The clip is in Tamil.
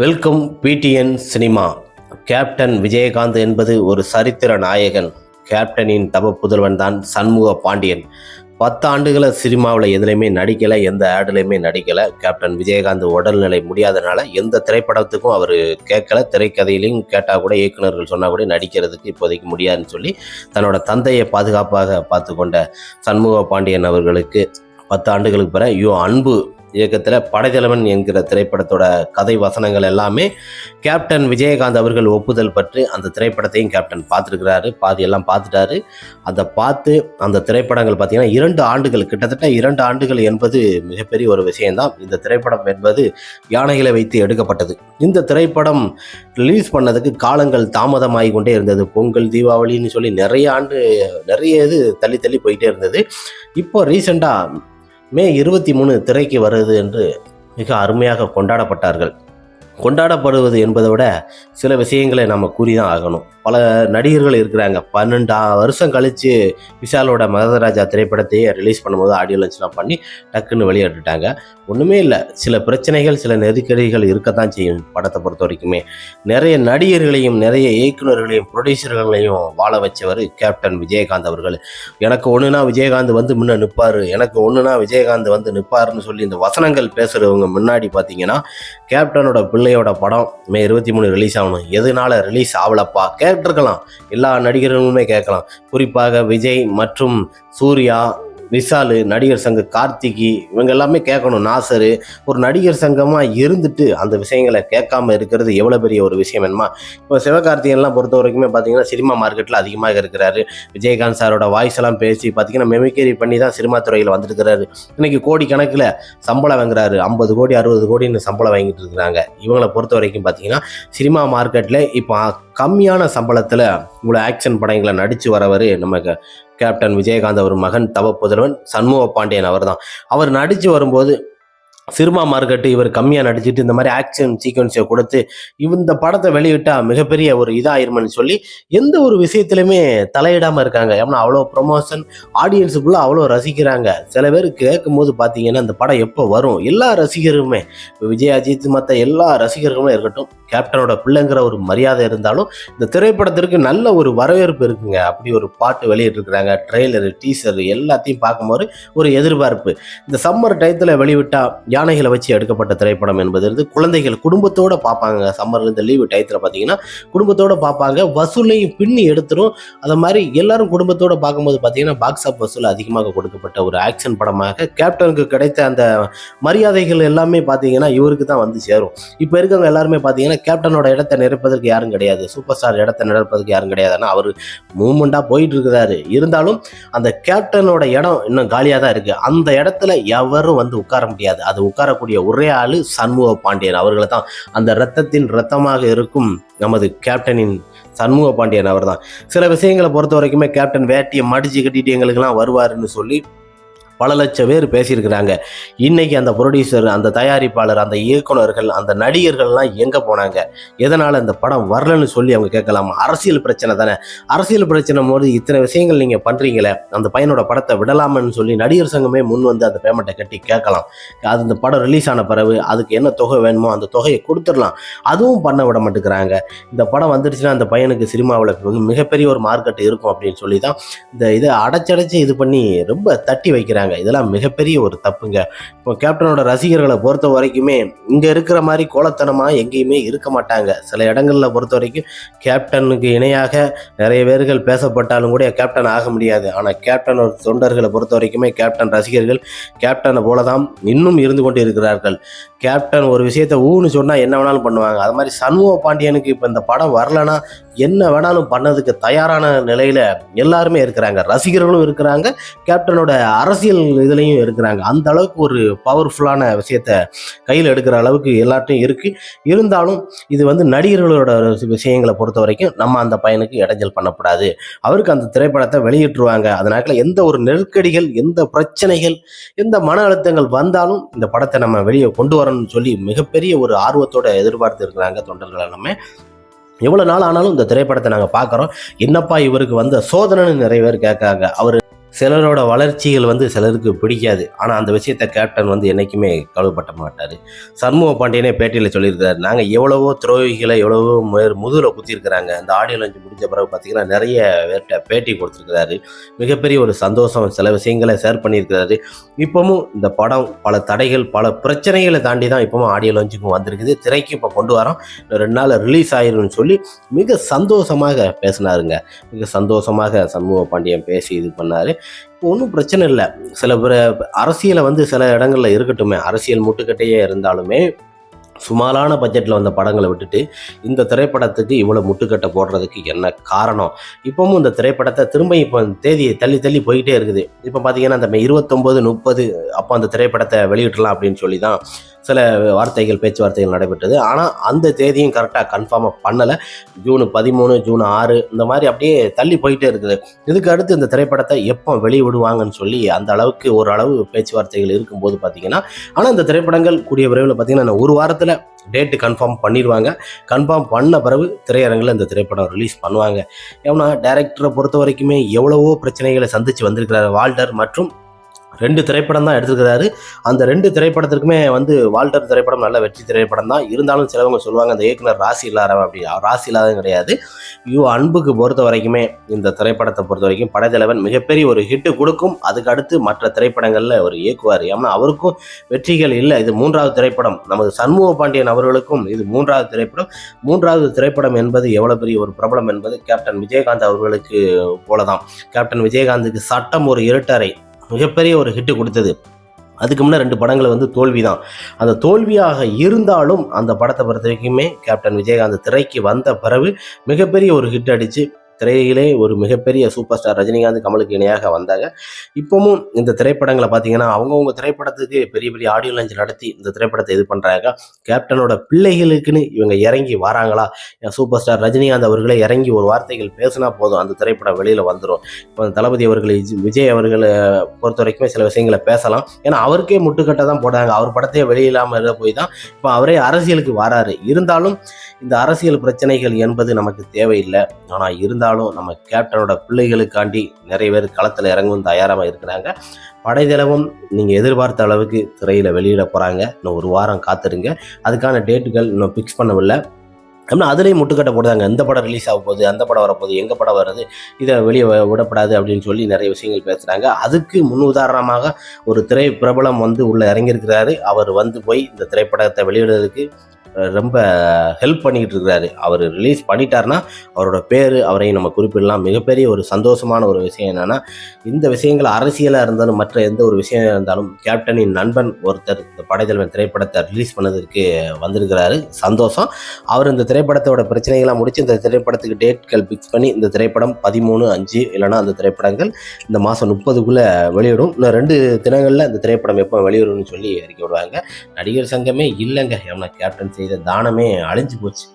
Welcome PTN cinema. Captain Vijayakanth என்பது ஒரு சரித்திர நாயகன். கேப்டனின் தப புதல்வன் தான் சண்முக பாண்டியன். பத்து ஆண்டுகளை சினிமாவில் எதுலையுமே நடிக்கலை எந்த ஆடுலையுமே நடிக்கலை. கேப்டன் விஜயகாந்த் உடல்நிலை முடியாதனால எந்த திரைப்படத்துக்கும் அவர் கேட்கல. திரைக்கதையிலையும் கேட்டால் கூட இயக்குநர்கள் சொன்னால் கூட நடிக்கிறதுக்கு இப்போதைக்கு முடியாதுன்னு சொல்லி தன்னோட தந்தையை பாதுகாப்பாக பார்த்து கொண்ட சண்முக பாண்டியன் அவர்களுக்கு பத்து ஆண்டுகளுக்கு பிற யோ அன்பு இயக்கத்தில் படைத்தலைவன் என்கிற திரைப்படத்தோட கதை வசனங்கள் எல்லாமே கேப்டன் விஜயகாந்த் அவர்கள் ஒப்புதல் பற்றி அந்த திரைப்படத்தையும் கேப்டன் பார்த்துருக்கிறாரு. பாதி எல்லாம் பார்த்துட்டாரு. அதை பார்த்து அந்த திரைப்படங்கள் பார்த்தீங்கன்னா இரண்டு ஆண்டுகள் கிட்டத்தட்ட இரண்டு ஆண்டுகள் என்பது மிகப்பெரிய ஒரு விஷயம்தான். இந்த திரைப்படம் என்பது யானைகளை வைத்து எடுக்கப்பட்டது. இந்த திரைப்படம் ரிலீஸ் பண்ணதுக்கு காலங்கள் தாமதமாகி கொண்டே இருந்தது. பொங்கல் தீபாவளின்னு சொல்லி நிறைய ஆண்டு நிறைய இது தள்ளி தள்ளி போயிட்டே இருந்தது. இப்போ ரீசெண்டாக மே இருபத்தி மூணு திரைக்கு வருது என்று மிக அருமையாக கொண்டாடப்பட்டார்கள். கொண்டாடப்படுவது என்பதை விட சில விஷயங்களை நம்ம கூறி தான் ஆகணும். பல நடிகர்கள் இருக்கிறாங்க. பன்னெண்டா வருஷம் கழித்து விஷாலோட மகதராஜா திரைப்படத்தையே ரிலீஸ் பண்ணும்போது ஆடியோ லஞ்ச்லாம் பண்ணி டக்குன்னு வெளியிட்டுட்டாங்க. ஒன்றுமே இல்லை. சில பிரச்சனைகள் சில நெருக்கடிகள் இருக்கத்தான் செய்யும் படத்தை பொறுத்த வரைக்குமே. நிறைய நடிகர்களையும் நிறைய இயக்குநர்களையும் ப்ரொடியூசர்களையும் வாழ வச்சவர் கேப்டன் விஜயகாந்த் அவர்கள். எனக்கு ஒன்றுனா விஜயகாந்த் வந்து முன்ன நிற்பார் எனக்கு ஒன்றுனா விஜயகாந்த் வந்து நிற்பாருன்னு சொல்லி இந்த வசனங்கள் பேசுகிறவங்க முன்னாடி பார்த்தீங்கன்னா கேப்டனோட பிள்ளையோட படம் மே இருபத்தி மூணு ரிலீஸ் ஆகணும். எதனால ரிலீஸ் ஆகலப்பா? கேட்டிருக்கலாம். எல்லா நடிகர்களுமே கேட்கலாம். குறிப்பாக விஜய் மற்றும் சூர்யா விஷாலு நடிகர் சங்க கார்த்திகி இவங்க எல்லாமே கேட்கணும். நாசரு ஒரு நடிகர் சங்கமாக இருந்துட்டு அந்த விஷயங்களை கேட்காம இருக்கிறது எவ்வளோ பெரிய ஒரு விஷயம் என்னமா? இப்போ சிவகார்த்திகன்லாம் பொறுத்த வரைக்குமே பார்த்தீங்கன்னா சினிமா மார்க்கெட்டில் அதிகமாக இருக்கிறாரு. விஜயகாந்த் சாரோட வாய்ஸ் எல்லாம் பேசி பார்த்தீங்கன்னா மெமிக்கரி பண்ணி தான் சினிமா துறையில் வந்துருக்கிறாரு. இன்னைக்கு கோடி கணக்கில் சம்பளம் வாங்குறாரு. ஐம்பது கோடி அறுபது கோடின்னு சம்பளம் வாங்கிட்டு இருக்கிறாங்க. இவங்களை பொறுத்த வரைக்கும் பார்த்தீங்கன்னா சினிமா மார்க்கெட்டில் இப்போ கம்மியான சம்பளத்தில் இவ்வளோ ஆக்ஷன் படங்களை நடித்து வரவர் நமக்கு கேப்டன் விஜயகாந்த் அவர் மகன் தவ புதல்வன் சண்முக பாண்டியன் அவர் தான் அவர் நடித்து வரும்போது சினிமா மார்க்கெட்டு இவர் கம்மியாக நடிச்சிட்டு இந்த மாதிரி ஆக்ஷன் சீக்வன்ஸை கொடுத்து இந்த படத்தை வெளியிட்டால் மிகப்பெரிய ஒரு இதாயிருமன்னு சொல்லி எந்த ஒரு விஷயத்துலையுமே தலையிடாமல் இருக்காங்க. ஏன்னா அவ்வளோ ப்ரொமோஷன் ஆடியன்ஸுக்குள்ளே அவ்வளோ ரசிக்கிறாங்க. சில பேர் கேட்கும்போது பார்த்தீங்கன்னா இந்த படம் எப்போ வரும்? எல்லா ரசிகருமே விஜய் அஜித் மற்ற எல்லா ரசிகர்களுமே இருக்கட்டும் கேப்டனோட பிள்ளைங்கிற ஒரு மரியாதை இருந்தாலும் இந்த திரைப்படத்திற்கு நல்ல ஒரு வரவேற்பு இருக்குங்க. அப்படி ஒரு பாட்டு வெளியிட்டிருக்கிறாங்க. ட்ரெய்லரு டீசர் எல்லாத்தையும் பார்க்கும்போது ஒரு எதிர்பார்ப்பு. இந்த சம்மர் டயத்தில் வெளிவிட்டால் யானைகளை வச்சு எடுக்கப்பட்ட திரைப்படம் என்பது வந்து குழந்தைகள் குடும்பத்தோட பார்ப்பாங்க. சம்மர்ல இந்த லீவு டயத்தில் பார்த்தீங்கன்னா குடும்பத்தோட பார்ப்பாங்க. வசூலையும் பின்னி எடுத்துரும். அது மாதிரி எல்லாரும் குடும்பத்தோட பார்க்கும்போது பார்த்தீங்கன்னா பாக்ஸ் ஆஃப் வசூல் அதிகமாக கொடுக்கப்பட்ட ஒரு ஆக்ஷன் படமாக கேப்டனுக்கு கிடைத்த அந்த மரியாதைகள் எல்லாமே பார்த்தீங்கன்னா இவருக்கு தான் வந்து சேரும். இப்போ இருக்கவங்க எல்லாருமே பார்த்தீங்கன்னா கேப்டனோட இடத்தை நிரப்பதற்கு யாரும் கிடையாது. சூப்பர் ஸ்டார் இடத்தை நிரப்பதற்கு யாரும் கிடையாது. ஆனால் அவர் மூமெண்ட்டாக போயிட்டு இருக்கிறாரு இருந்தாலும் அந்த கேப்டனோட இடம் இன்னும் காலியாக தான் இருக்குது அந்த இடத்துல எவரும் வந்து உட்கார முடியாது. அது உட்காரக்கூடிய ஒரே ஆள் சண்முக பாண்டியன். அவர்களை தான் அந்த ரத்தத்தின் ரத்தமாக இருக்கும் நமது கேப்டனின் சண்முக பாண்டியன் அவர் தான் சில விஷயங்களை பொறுத்த வரைக்குமே கேப்டன் வேட்டியை மடிச்சு கட்டிட்டு எங்களுக்கெல்லாம் வருவாருன்னு சொல்லி பல லட்சம் பேர் பேசியிருக்கிறாங்க. இன்னைக்கு அந்த ப்ரொடியூசர் அந்த தயாரிப்பாளர் அந்த இயக்குனர்கள் அந்த நடிகர்கள்லாம் எங்கே போனாங்க? எதனால் அந்த படம் வரலன்னு சொல்லி அவங்க கேட்கலாமா. அரசியல் பிரச்சனை தானே? அரசியல் பிரச்சனை போது இத்தனை விஷயங்கள் நீங்கள் பண்ணுறீங்களே அந்த பையனோட படத்தை விடலாமன்னு சொல்லி நடிகர் சங்கமே முன் வந்து அந்த பேமெண்ட்டை கட்டி கேட்கலாம். அது இந்த படம் ரிலீஸ் ஆன பிறகு அதுக்கு என்ன தொகை வேணுமோ அந்த தொகையை கொடுத்துடலாம். அதுவும் பண்ண விட மாட்டேங்கிறாங்க. இந்த படம் வந்துடுச்சுன்னா அந்த பையனுக்கு சினிமாவில் மிகப்பெரிய ஒரு மார்க்கெட் இருக்கும் அப்படின்னு சொல்லி தான் இந்த இதை அடைச்சடைச்சு இது பண்ணி ரொம்ப தட்டி வைக்கிறாங்க. இதெல்லாம் மிகப்பெரிய ஒரு தப்புங்க. இப்போ கேப்டனோட ரசிகர்களை பொறுத்த வரைக்குமே இங்கே இருக்கிற மாதிரி கோலத்தனமாக எங்கேயுமே இருக்க மாட்டாங்க. சில இடங்களில் பொறுத்த வரைக்கும் கேப்டனுக்கு இணையாக நிறைய பேர்கள் பேசப்பட்டாலும் கூட கேப்டன் ஆக முடியாது. ஆனால் கேப்டன் ஒரு தொண்டர்களை பொறுத்த வரைக்குமே கேப்டன் ரசிகர்கள் கேப்டனை போல தான் இன்னும் இருந்து கொண்டு இருக்கிறார்கள். கேப்டன் ஒரு விஷயத்தை ஊன்னு சொன்னால் என்ன வேணாலும் பண்ணுவாங்க. அது மாதிரி சண்முக பாண்டியனுக்கு இப்போ இந்த படம் வரலன்னா என்ன வேணாலும் பண்ணதுக்கு தயாரான நிலையில் எல்லாருமே இருக்கிறாங்க. ரசிகர்களும் இருக்கிறாங்க. கேப்டனோட அரசியல் இதுலேயும் இருக்கிறாங்க. அந்த அளவுக்கு ஒரு பவர்ஃபுல்லான விஷயத்த கையில் எடுக்கிற அளவுக்கு எல்லார்ட்டையும் இருக்குது இருந்தாலும் இது வந்து நடிகர்களோட விஷயங்களை பொறுத்த வரைக்கும் நம்ம அந்த பையனுக்கு இடைஞ்சல் பண்ணக்கூடாது. அவருக்கு அந்த திரைப்படத்தை வெளியிட்டுருவாங்க. அதனால எந்த ஒரு நெருக்கடிகள் எந்த பிரச்சனைகள் எந்த மன அழுத்தங்கள் வந்தாலும் இந்த படத்தை நம்ம வெளியே கொண்டு வரணும்னு சொல்லி மிகப்பெரிய ஒரு ஆர்வத்தோட எதிர்பார்த்து இருக்கிறாங்க தொண்டர்கள் எல்லாமே. எவ்வளோ நாள் ஆனாலும் இந்த திரைப்படத்தை நாங்கள் பார்க்குறோம். என்னப்பா இவருக்கு வந்த சோதனைன்னு நிறைய பேர் கேட்காங்க அவர் சிலரோட வளர்ச்சிகள் வந்து சிலருக்கு பிடிக்காது. ஆனால் அந்த விஷயத்தை கேப்டன் வந்து என்றைக்குமே கழுவப்பட்ட மாட்டார். சண்முக பாண்டியனே பேட்டியில் சொல்லியிருக்காரு. நாங்கள் எவ்வளவோ துரோகிகளை எவ்வளவோ முதுகில் குத்திருக்கிறாங்க அந்த ஆடியோ லஞ்ச் முடிஞ்ச பிறகு பார்த்திங்கன்னா நிறைய பேர்கிட்ட பேட்டி கொடுத்துருக்கிறாரு. மிகப்பெரிய ஒரு சந்தோஷம் சில விஷயங்களை ஷேர் பண்ணியிருக்கிறாரு. இப்போவும் இந்த படம் பல தடைகள் பல பிரச்சனைகளை தாண்டி தான் இப்போவும் ஆடியோ லஞ்சுக்கும் வந்திருக்குது. திரைக்கு இப்போ கொண்டு வரோம். ரெண்டு நாள் ரிலீஸ் ஆயிரும்னு சொல்லி மிக சந்தோஷமாக பேசினாருங்க. மிக சந்தோஷமாக சண்முக பாண்டியன் பேசி இது பண்ணார். இப்போ ஒன்றும் பிரச்சனை இல்லை. சில பிற அரசியலை வந்து சில இடங்களில் இருக்கட்டுமே அரசியல் முட்டுக்கட்டையே இருந்தாலுமே சுமாரான பட்ஜெட்டில் வந்த படங்களை விட்டுட்டு இந்த திரைப்படத்துக்கு இவ்வளோ முட்டுக்கட்டை போடுறதுக்கு என்ன காரணம்? இப்போவும் இந்த திரைப்படத்தை திரும்ப இப்போ தேதியை தள்ளி தள்ளி போயிட்டே இருக்குது. இப்போ பார்த்தீங்கன்னா அந்த இருபத்தொம்போது முப்பது அப்போ அந்த திரைப்படத்தை வெளியிடலாம் அப்படின்னு சொல்லி தான் சில வார்த்தைகள் பேச்சுவார்த்தைகள் நடைபெற்றது. ஆனால் அந்த தேதியும் கரெக்டாக கன்ஃபார்மாக பண்ணலை. ஜூன் பதிமூணு ஜூன் ஆறு இந்த மாதிரி அப்படியே தள்ளி போயிட்டே இருக்குது. இதுக்கு அடுத்து இந்த திரைப்படத்தை எப்போ வெளியிடுவாங்கன்னு சொல்லி அந்த அளவுக்கு ஓரளவு பேச்சுவார்த்தைகள் இருக்கும்போது பார்த்தீங்கன்னா ஆனால் இந்த திரைப்படங்கள் கூடிய விரைவில் பார்த்தீங்கன்னா ஒரு வாரத்தில் டேட்டு கன்ஃபார்ம் பண்ணிடுவாங்க கன்ஃபார்ம் பண்ண பிறகு திரையரங்கில் இந்த திரைப்படம் ரிலீஸ் பண்ணுவாங்க. ஏன்னா டேரக்டரை பொறுத்த வரைக்குமே எவ்வளவோ பிரச்சனைகளை சந்திச்சு வந்திருக்கிறார் வால்டர் மற்றும் ரெண்டு திரைப்படம் தான் எடுத்துருக்கிறாரு. அந்த ரெண்டு திரைப்படத்திற்குமே வந்து வால்டர் திரைப்படம் நல்ல வெற்றி திரைப்படம் தான். இருந்தாலும் சிலவங்க சொல்லுவாங்க அந்த இயக்குனர் ராசி இல்லாதவன் அப்படி ராசி இல்லாதவன் கிடையாது. யூ அன்புக்கு பொறுத்த வரைக்குமே இந்த திரைப்படத்தை பொறுத்த வரைக்கும் படைத்தலைவன் மிகப்பெரிய ஒரு ஹிட்டு கொடுக்கும். அதுக்கு அடுத்து மற்ற திரைப்படங்களில் அவர் இயக்குவார். ஏன்னா அவருக்கும் வெற்றிகள் இல்லை. இது மூன்றாவது திரைப்படம். நமது சண்முக பாண்டியன் அவர்களுக்கும் இது மூன்றாவது திரைப்படம். மூன்றாவது திரைப்படம் என்பது எவ்வளோ பெரிய ஒரு பிரபலம் என்பது கேப்டன் விஜயகாந்த் அவர்களுக்கு போலதான். கேப்டன் விஜயகாந்துக்கு சட்டம் ஒரு இருட்டறை. மிகப்பெரிய ஒரு ஹிட்டு கொடுத்தது. அதுக்கு முன்னே ரெண்டு படங்கள் வந்து தோல்வி தான் அந்த தோல்வியாக இருந்தாலும் அந்த படத்தை பொறுத்த வரைக்குமே கேப்டன் விஜயகாந்த் திரைக்கு வந்த பிறகு மிகப்பெரிய ஒரு ஹிட் அடித்து திரையிலே ஒரு மிகப்பெரிய சூப்பர் ஸ்டார் ரஜினிகாந்த் கமலுக்கு இணையாக வந்தாங்க. இப்போவும் இந்த திரைப்படங்களை பார்த்தீங்கன்னா அவங்கவுங்க திரைப்படத்துக்கு பெரிய பெரிய ஆடியோ லஞ்ச் நடத்தி இந்த திரைப்படத்தை இது பண்ணுறாங்க கேப்டனோட பிள்ளைகளுக்குன்னு இவங்க இறங்கி வராங்களா? சூப்பர் ஸ்டார் ரஜினிகாந்த் அவர்களே இறங்கி ஒரு வார்த்தைகள் பேசினா போதும் அந்த திரைப்படம் வெளியில் வந்துடும் இப்போ தளபதி அவர்கள் விஜய் விஜய் அவர்களை பொறுத்த வரைக்குமே சில விஷயங்களை பேசலாம். ஏன்னா அவருக்கே முட்டுக்கட்டை தான் போடுறாங்க. அவர் படத்தையே வெளியில்லாமல் போய் தான் இப்போ அவரே அரசியலுக்கு வராரு. இருந்தாலும் இந்த அரசியல் பிரச்சனைகள் என்பது நமக்கு தேவையில்லை. ஆனால் இருந்தாலும் நம்ம கேப்டனோட பிள்ளைகளுக்காண்டி நிறைய பேர் களத்தில் இறங்கவும் தயாராக இருக்கிறாங்க. படைதளவும் நீங்கள் எதிர்பார்த்த அளவுக்கு திரையில் வெளியிட போகிறாங்க இன்னும் ஒரு வாரம் காத்துருங்க. அதுக்கான டேட்டுகள் இன்னும் ஃபிக்ஸ் பண்ணவில்லை. அப்படின்னா அதுலேயும் முட்டுக்கட்டை போடுறாங்க. எந்த படம் ரிலீஸ் ஆக போகுது அந்த படம் வரப்போகுது எங்கள் படம் வருது இதை வெளியே விடப்படாது அப்படின்னு சொல்லி நிறைய விஷயங்கள் பேசுகிறாங்க அதுக்கு முன் உதாரணமாக ஒரு திரை பிரபலம் வந்து உள்ளே இறங்கியிருக்கிறாரு. அவர் வந்து போய் இந்த திரைப்படத்தை வெளியிடுறதுக்கு ரொம்ப ஹெல்ப் பண்ணிகிட்டு இருக்கிறாரு அவர் ரிலீஸ் பண்ணிட்டாருன்னா அவரோட பேர் அவரை நம்ம குறிப்பிடலாம். மிகப்பெரிய ஒரு சந்தோஷமான ஒரு விஷயம் என்னென்னா இந்த விஷயங்கள் அரசியலாக இருந்தாலும் மற்ற எந்த ஒரு விஷயம் இருந்தாலும் கேப்டனின் நண்பன் ஒருத்தர் இந்த படைத்தலைவன் திரைப்படத்தை ரிலீஸ் பண்ணதற்கு வந்திருக்கிறாரு. சந்தோஷம். அவர் இந்த திரைப்படத்தோட பிரச்சனைகள்லாம் முடிச்சு இந்த திரைப்படத்துக்கு டேட்கள் ஃபிக்ஸ் பண்ணி இந்த திரைப்படம் பதிமூணு அஞ்சு இல்லைன்னா அந்த திரைப்படங்கள் இந்த மாதம் முப்பதுக்குள்ளே வெளியிடும். இன்னும் ரெண்டு தினங்களில் இந்த திரைப்படம் எப்போ வெளியிடும்னு சொல்லி அறிக்கை விடுவாங்க. நடிகர் சங்கமே இல்லைங்க. ஏன்னா கேப்டன் செய்த தானமே அழிஞ்சு போச்சு.